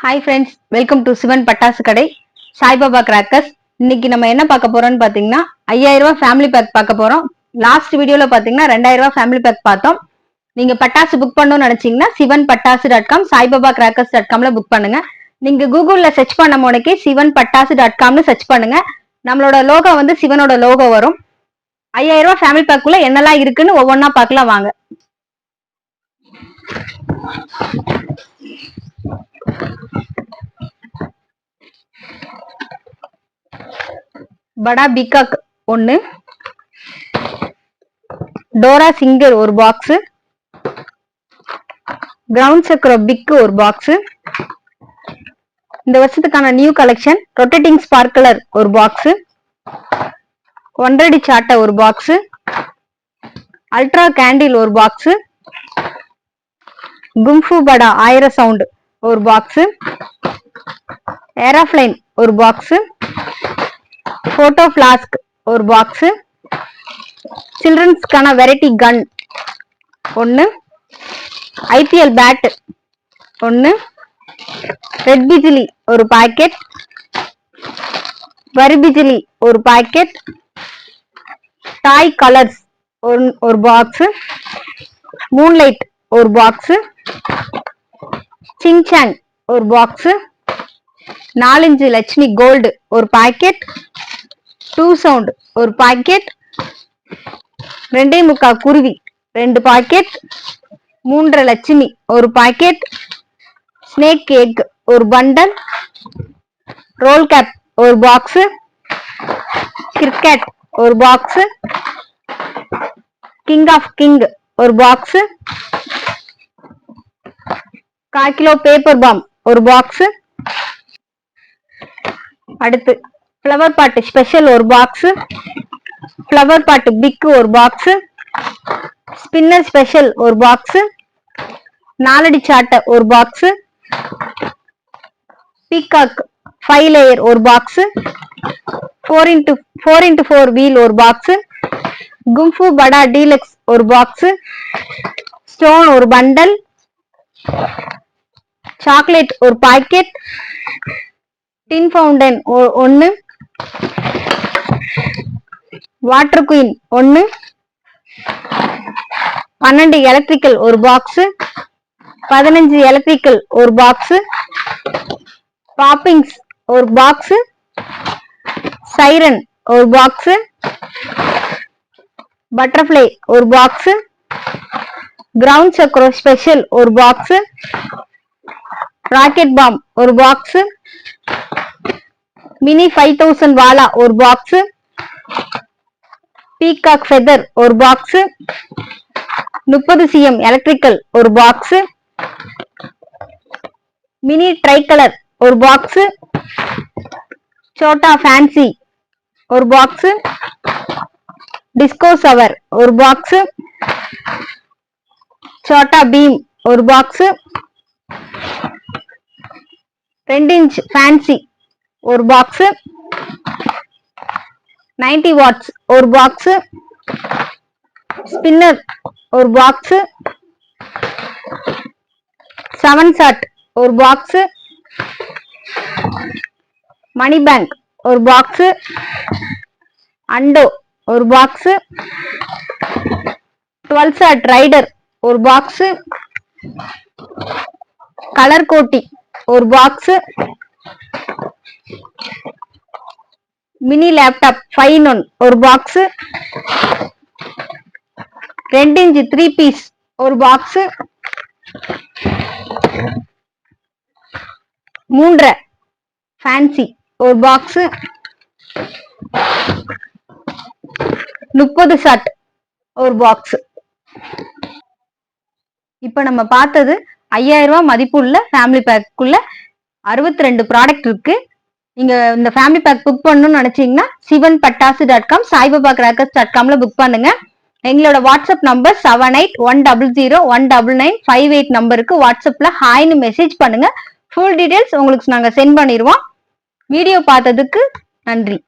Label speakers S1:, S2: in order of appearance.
S1: Hi friends welcome to Sivan Pattasu Kadai Saibaba crackers இன்னைக்கு நம்ம என்ன பார்க்க போறோம்னு பாத்தீங்கன்னா ஐயாயிரம் ரூபாய் ஃபேமிலி பேக் பார்க்க போறோம். லாஸ்ட் வீடியோல பாத்தீங்கன்னா ரெண்டாயிரம் ரூபாய் ஃபேமிலி பேக் பார்த்தோம். நீங்க பட்டாசு புக் பண்ணணும்னு நினைச்சீங்கன்னா Sivan Pattasu dot com Saibaba crackers dot காம்ல book பண்ணுங்க. நீங்க கூகுள்ல சர்ச் பண்ண உடனே சிவன் பட்டாசு டாட் காம்னு சர்ச் பண்ணுங்க. நம்மளோட லோகோ வந்து சிவனோட லோகோ வரும். ஐயாயிரம் ரூபாய் ஃபேமிலி பேக்குள்ள என்னெல்லாம் இருக்குன்னு ஒவ்வொன்றா பார்க்கலாம் வாங்க. படா பிகாக் ஒன்று டோரா சிங்கர் ஒரு பாக்ஸு கிரவுண்ட் சக்கரோ பிக்கு ஒரு பாக்ஸு இந்த வருஷத்துக்கான நியூ கலெக்ஷன் ரொட்டேட்டிங் ஸ்பார்க்கலர் ஒரு பாக்ஸு ஒன்றடி சாட்டை ஒரு பாக்ஸு அல்ட்ரா கேண்டில் ஒரு பாக்ஸு கும்ஃபு படா ஆயிரம் சவுண்டு ஒரு பாக்ஸ் ஏரோஃப்ளைன் ஒரு பாக்ஸ் போட்டோ பிளாஸ்க் ஒரு பாக்ஸ் சில்ட்ரன்ஸ்க்கான வெரைட்டி கன் ஒன்று ஐபிஎல் பேட் ஒன்று ரெட் பிஜிலி ஒரு பாக்கெட் வரி பிஜிலி ஒரு பாக்கெட் டாய் கலர்ஸ் ஒரு பாக்ஸ் மூன்லைட் ஒரு பாக்ஸ் சின்சான் ஒரு பாக்ஸ் நாலஞ்சு லட்சுமி கோல்டு ஒரு பாக்கெட் டூ சவுண்ட் ஒரு பாக்கெட் ரெண்டே முக்கா குருவி ரெண்டு பாக்கெட் மூன்றரை லட்சுமி ஒரு பாக்கெட் ஸ்னேக் கேக் ஒரு பண்டல் ரோல் கேப் ஒரு பாக்ஸ் கிரிக்கெட் ஒரு பாக்ஸ் கிங் ஆஃப் கிங் ஒரு பாக்ஸ் கால் கிலோ பேப்பர் பாம் ஒரு பாக்ஸ் அடுத்து ஃப்ளவர் பாட்டு ஸ்பெஷல் ஒரு பாக்ஸ் ஃப்ளவர் பாட்டு பிக் ஒரு பாக்ஸ் ஸ்பின்னர் ஸ்பெஷல் ஒரு பாக்ஸ் நாலடி சாட்டை ஒரு பாக்ஸ் பீகாக் ஃபைவ் லேயர் ஒரு box four into four into four wheel ஒரு பாக்ஸ் கும்ஃபு படா டீலக்ஸ் ஒரு பாக்ஸ் ஸ்டோன் ஒரு பண்டல் சாக்லேட் ஒரு பாக்கெட் டின் ஃபவுண்டன் ஒன்னு வாட்டர் குயின் ஒன்னு பன்னெண்டு எலக்ட்ரிக்கல் ஒரு பாக்ஸ் பதினஞ்சு எலக்ட்ரிக்கல் ஒரு பாக்ஸ் பாப்பிங்ஸ் ஒரு பாக்ஸ் சைரன் ஒரு பாக்ஸ் பட்டர்ஃப்ளை ஒரு பாக்ஸ் கிரவுண்ட் சக்ரோ ஸ்பெஷல் ஒரு பாக்ஸ் ராக்கெட் பாம் ஒரு box mini five thousand wala ஒரு பாக்ஸ் பீகாக் ஃபெதர் ஒரு பாக்ஸ் முப்பது சிஎம் எலக்ட்ரிக்கல் ஒரு பாக்ஸ் மினி ட்ரை கலர் ஒரு பாக்ஸ் சோட்டா ஃபேன்சி ஒரு பாக்ஸ் டிஸ்கோ சவர் ஒரு பாக்ஸ் சோட்டா பீம் ஒரு பாக்ஸ் ரெண்டு இன்ச் ஃபேன்சி ஒரு பாக்ஸ் நைன்டி வாட்ஸ் ஒரு பாக்ஸ் ஸ்பின்னர் ஒரு பாக்ஸ் செவன் சாட் ஒரு பாக்ஸ் மணி பேங்க் ஒரு பாக்ஸ் அண்டோ ஒரு பாக்ஸ் டுவெல் சாட் ரைடர் ஒரு பாக்ஸ் கலர் கோட்டி ஒரு box mini laptop five one ஒரு பாக்ஸ் ரெண்டு இன்ச்சு த்ரீ பீஸ் ஒரு பாக்ஸ் மூன்றரை. ஃபேன்சி ஒரு பாக்ஸ் முப்பது ஷாட் ஒரு பாக்ஸ் இப்ப நம்ம பார்த்தது ஐயாயிரம் ரூபாய் மதிப்புள்ள ஃபேமிலி பேக்குள்ள அறுபத்தி ரெண்டு ப்ராடக்ட் இருக்கு. நீங்க இந்த ஃபேமிலி பேக் புக் பண்ணணும்னு நினைச்சீங்கன்னா Sivan Pattasu dot com Saibaba crackers dot காம்ல book பண்ணுங்க. எங்களோட WhatsApp number seven eight one double zero one double nine five eight நம்பருக்கு வாட்ஸ்அப்ல ஹாய்னு மெசேஜ் பண்ணுங்க. ஃபுல் டீடைல்ஸ் உங்களுக்கு நாங்க சென்ட் பண்ணிடுவோம். வீடியோ பார்த்ததுக்கு நன்றி.